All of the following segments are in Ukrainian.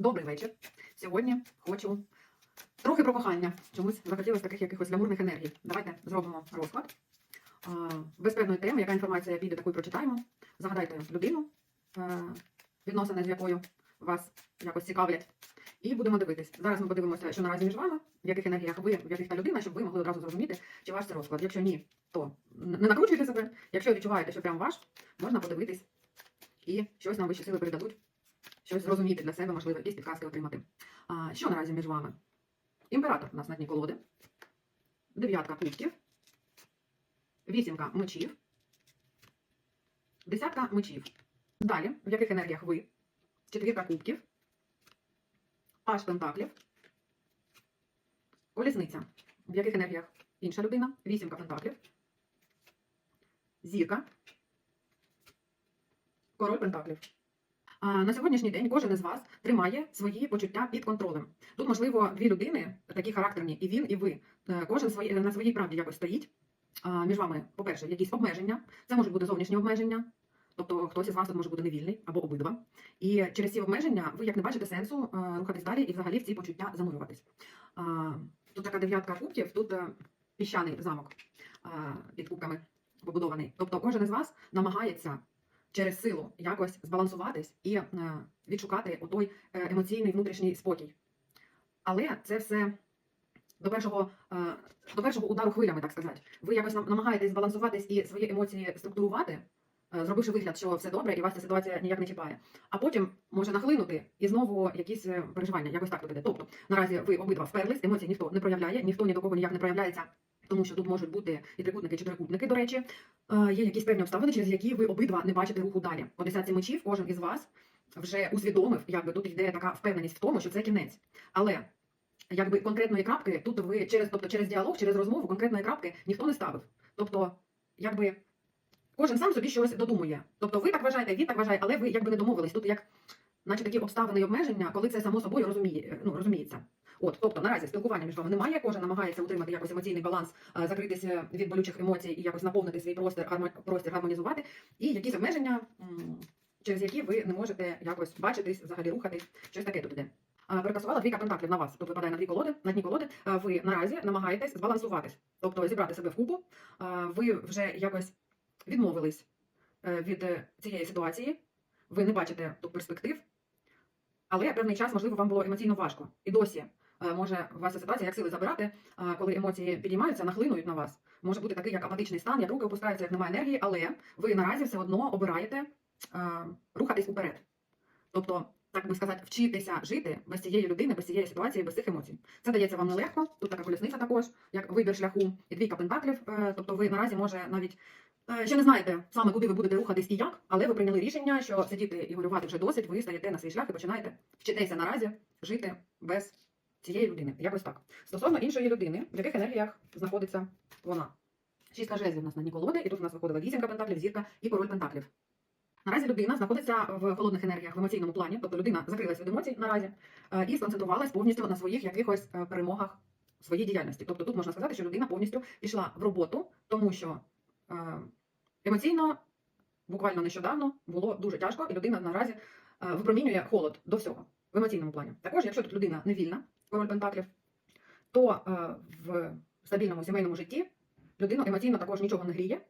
Добрий вечір. Сьогодні хочу трохи про кохання. Чомусь захотілося таких якихось гламурних енергій. Давайте зробимо розклад. Без певної теми, яка інформація піде, таку й прочитаємо. Загадайте людину, е, відносини з якою вас якось цікавлять. І будемо дивитись. Зараз ми подивимося, що наразі між вами, в яких енергіях ви, в яких та людина, щоб ви могли одразу зрозуміти, чи ваш це розклад. Якщо ні, то не накручуйте себе. Якщо відчуваєте, що прям ваш, можна подивитись і щось нам вищі сили передадуть щось зрозуміти для себе, можливо, якісь підказки отримати. А, що наразі між вами? Імператор у нас на дні колоди, дев'ятка кубків, вісімка мечів, десятка мечів. Далі, в яких енергіях ви? Четвірка кубків, аж пентаклів, колісниця. В яких енергіях інша людина? Вісімка пентаклів, зірка, король пентаклів. На сьогоднішній день кожен із вас тримає свої почуття під контролем. Тут, можливо, дві людини, такі характерні, і він, і ви. Е, Кожен на своїй правді якось стоїть. Між вами, по-перше, якісь обмеження. Це можуть бути зовнішні обмеження. Тобто хтось із вас тут може бути невільний або обидва. І через ці обмеження ви як не бачите сенсу е, рухатись далі і взагалі в ці почуття занурюватись. Тут така дев'ятка кубків, тут е, піщаний замок під кубками побудований. Тобто кожен із вас намагається через силу якось збалансуватись і е, відшукати отой е, емоційний внутрішній спокій. Але це все до першого, е, до першого удару хвилями, так сказати. Ви якось намагаєтесь збалансуватись і свої емоції структурувати, зробивши вигляд, що все добре, і вас ця ситуація ніяк не чіпає. А потім може нахлинути і знову якісь переживання, якось так буде. Тобто наразі ви обидва вперлись, емоцій ніхто не проявляє, ніхто ні до кого ніяк не проявляється. Тому що тут можуть бути і трикутники, чи трикутники, до речі, Е, є якісь певні обставини, через які ви обидва не бачите руху далі. По десятці мечів кожен із вас вже усвідомив, якби тут йде така впевненість в тому, що це кінець. Але якби конкретної крапки тут ви через, тобто через діалог, через розмову конкретної крапки ніхто не ставив. Тобто, якби кожен сам собі щось додумує. Тобто, ви так вважаєте, він так вважає, але ви якби не домовились. Тут як, наче такі обставини і обмеження, коли це само собою розуміє, ну, розуміється. От, тобто наразі спілкування між вами немає, кожен намагається утримати якось емоційний баланс, е, закритися від болючих емоцій і якось наповнити свій простір, простір гармонізувати, і якісь обмеження, через які ви не можете якось бачитись, взагалі рухатись, щось таке тут іде. Перекасувала двійка пентаклів на вас. Тут випадає на дві колоди. На дні колоди е, ви наразі намагаєтесь збалансуватись, тобто зібрати себе в купу. Е, Ви вже якось відмовились від цієї ситуації. Ви не бачите тут перспектив, але певний час, можливо, вам було емоційно важко. І досі може у вас ситуація як сили забирати, е, коли емоції підіймаються, нахлинують на вас. Може бути такий як апатичний стан, як руки опускаються, як немає енергії, але ви наразі все одно обираєте е, рухатись уперед. Тобто, так би сказати, вчитися жити без цієї людини, без цієї ситуації, без цих емоцій. Це дається вам нелегко. Тут така колісниця також, як вибір шляху і двійка пентаклів. Е, Тобто, ви наразі може навіть е, ще не знаєте саме, куди ви будете рухатись і як, але ви прийняли рішення, що сидіти і горювати вже досить. Ви стаєте на свій шлях і починаєте вчитися наразі жити без цієї людини. Якось так. Стосовно іншої людини, в яких енергіях знаходиться вона. Шістка жезлів у нас на дні колоди, і тут у нас виходила вісімка пентаклів, зірка і король пентаклів. Наразі людина знаходиться в холодних енергіях в емоційному плані, тобто людина закрилась від емоцій наразі е, і сконцентрувалась повністю на своїх якихось е, перемогах своїй діяльності. Тобто тут можна сказати, що людина повністю пішла в роботу, тому що е, емоційно, буквально нещодавно, було дуже тяжко, і людина наразі випромінює холод до всього в емоційному плані. Також, якщо тут людина не вільна, король пентаклів, то е, в стабільному сімейному житті людину емоційно також нічого не гріє,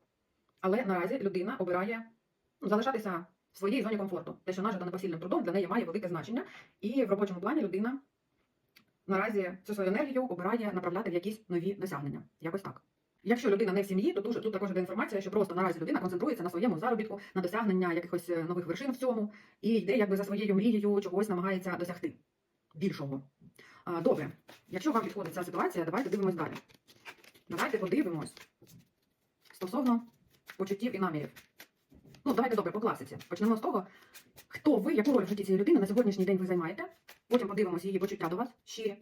але наразі людина обирає ну, залишатися в своїй зоні комфорту. Те, що нажито непосильним трудом, для неї має велике значення. І в робочому плані людина наразі цю свою енергію обирає направляти в якісь нові досягнення. Якось так. Якщо людина не в сім'ї, то тут також іде інформація, що просто наразі людина концентрується на своєму заробітку, на досягнення якихось е, нових вершин в цьому, і йде якби за своєю мрією чогось намагається досягти більшого. Добре, якщо вам підходить ця ситуація, давайте дивимось далі. Давайте подивимось стосовно почуттів і намірів. Ну, давайте добре, по класиці. Почнемо з того, хто ви, яку роль в житті цієї людини на сьогоднішній день ви займаєте. Потім подивимося її почуття до вас, щирі,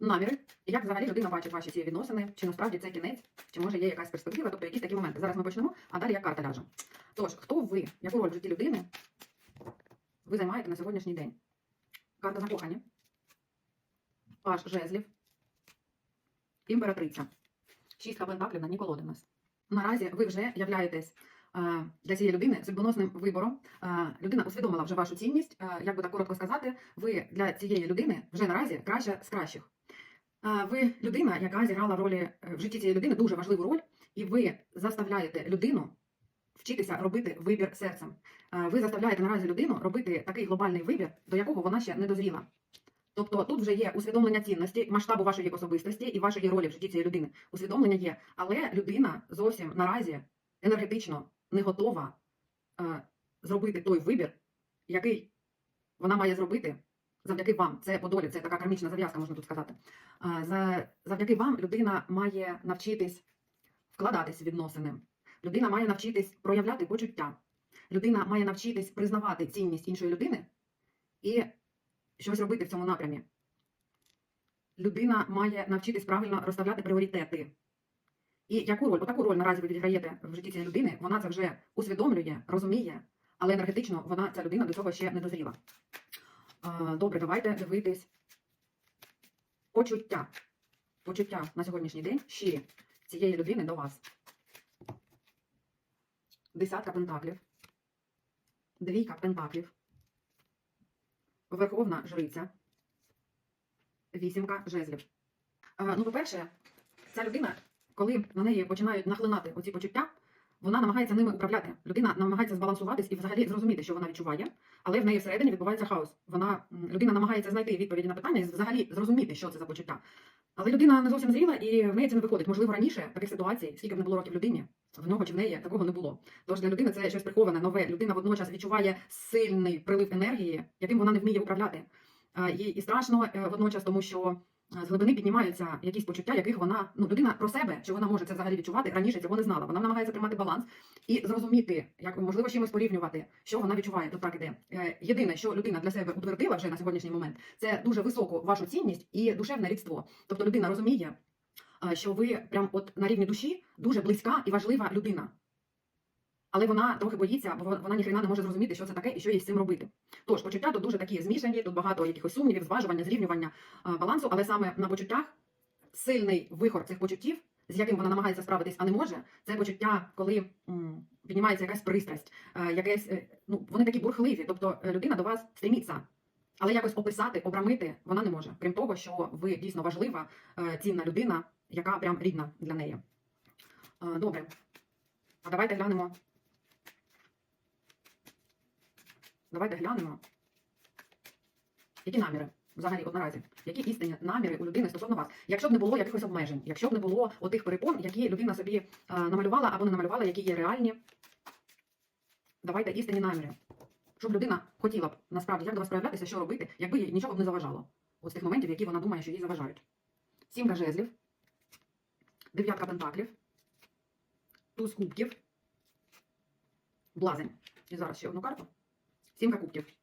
наміри, і як взагалі людина бачить ваші ці відносини, чи насправді це кінець, чи може є якась перспектива, тобто якісь такі моменти. Зараз ми почнемо, а далі як карта ляже. Тож, хто ви, яку роль в житті людини ви займаєте на сьогоднішній день? Карта закохання, паж жезлів, імператриця, шістка пентаклів на дні колоди нас. Наразі ви вже являєтесь е, для цієї людини судьбоносним вибором. Е, Людина усвідомила вже вашу цінність. Е, Як би так коротко сказати, ви для цієї людини вже наразі краща з кращих. Ви людина, яка зіграла ролі в житті цієї людини дуже важливу роль, і ви заставляєте людину вчитися робити вибір серцем. Ви заставляєте наразі людину робити такий глобальний вибір, до якого вона ще не дозріла. Тобто тут вже є усвідомлення цінності, масштабу вашої особистості і вашої ролі в житті цієї людини. Усвідомлення є, але людина зовсім наразі енергетично не готова е, зробити той вибір, який вона має зробити завдяки вам. Це по долі, це така кармічна зав'язка, можна тут сказати. Е, за, завдяки вам людина має навчитись вкладатись в відносини. Людина має навчитись проявляти почуття. Людина має навчитись признавати цінність іншої людини і щось робити в цьому напрямі. Людина має навчитись правильно розставляти пріоритети. І яку роль, отаку роль наразі ви відіграєте в житті цієї людини, вона це вже усвідомлює, розуміє, але енергетично вона, ця людина до цього ще не дозріла. Добре, давайте дивитись почуття. Почуття на сьогоднішній день щирі цієї людини до вас. Десятка пентаклів. Двійка пентаклів. Верховна жриця. Вісімка жезлів. Е, ну, по-перше, ця людина, коли на неї починають нахлинати оці почуття, вона намагається ними управляти. Людина намагається збалансуватись і взагалі зрозуміти, що вона відчуває, але в неї всередині відбувається хаос. Вона людина намагається знайти відповіді на питання і взагалі зрозуміти, що це за почуття. Але людина не зовсім зріла, і в неї це не виходить. Можливо, раніше таких ситуацій, скільки б не було років людині, в нього чи в неї такого не було. Тож для людини це щось приховане, нове. Людина водночас відчуває сильний прилив енергії, яким вона не вміє управляти. Е, Їй і страшно е, водночас, тому що е, з глибини піднімаються якісь почуття, яких вона ну людина про себе, що вона може це взагалі відчувати, раніше цього не знала. Вона намагається тримати баланс і зрозуміти, як можливо чимось порівнювати, що вона відчуває. Тут так іде. Е, Єдине, що людина для себе утвердила вже на сьогоднішній момент, це дуже високу вашу цінність і душевне рідство. Тобто людина розуміє, е, що ви прям от на рівні душі дуже близька і важлива людина. Але вона трохи боїться, бо вона ніхрена не може зрозуміти, що це таке і що їй з цим робити. Тож почуття тут дуже такі змішані, тут багато якихось сумнівів, зважування, зрівнювання балансу, але саме на почуттях сильний вихор цих почуттів, з яким вона намагається справитись, а не може, це почуття, коли м, піднімається якась пристрасть, е, якесь, е, ну вони такі бурхливі, тобто е, людина до вас стріміться. Але якось описати, обрамити вона не може. Крім того, що ви дійсно важлива, цінна людина, яка прям рідна для неї. Добре. А давайте глянемо. Давайте глянемо. Які наміри взагалі от наразі? Які істинні наміри у людини стосовно вас? Якщо б не було якихось обмежень, якщо б не було отих перепон, які людина собі е, намалювала або не намалювала, які є реальні. Давайте істинні наміри. Щоб людина хотіла б насправді як до вас проявлятися, що робити, якби їй нічого б не заважало. От з тих моментів, які вона думає, що їй заважають. Сімка жезлів, дев'ятка пентаклів, туз кубків, блазень. І зараз ще одну карту. Сімка кубків.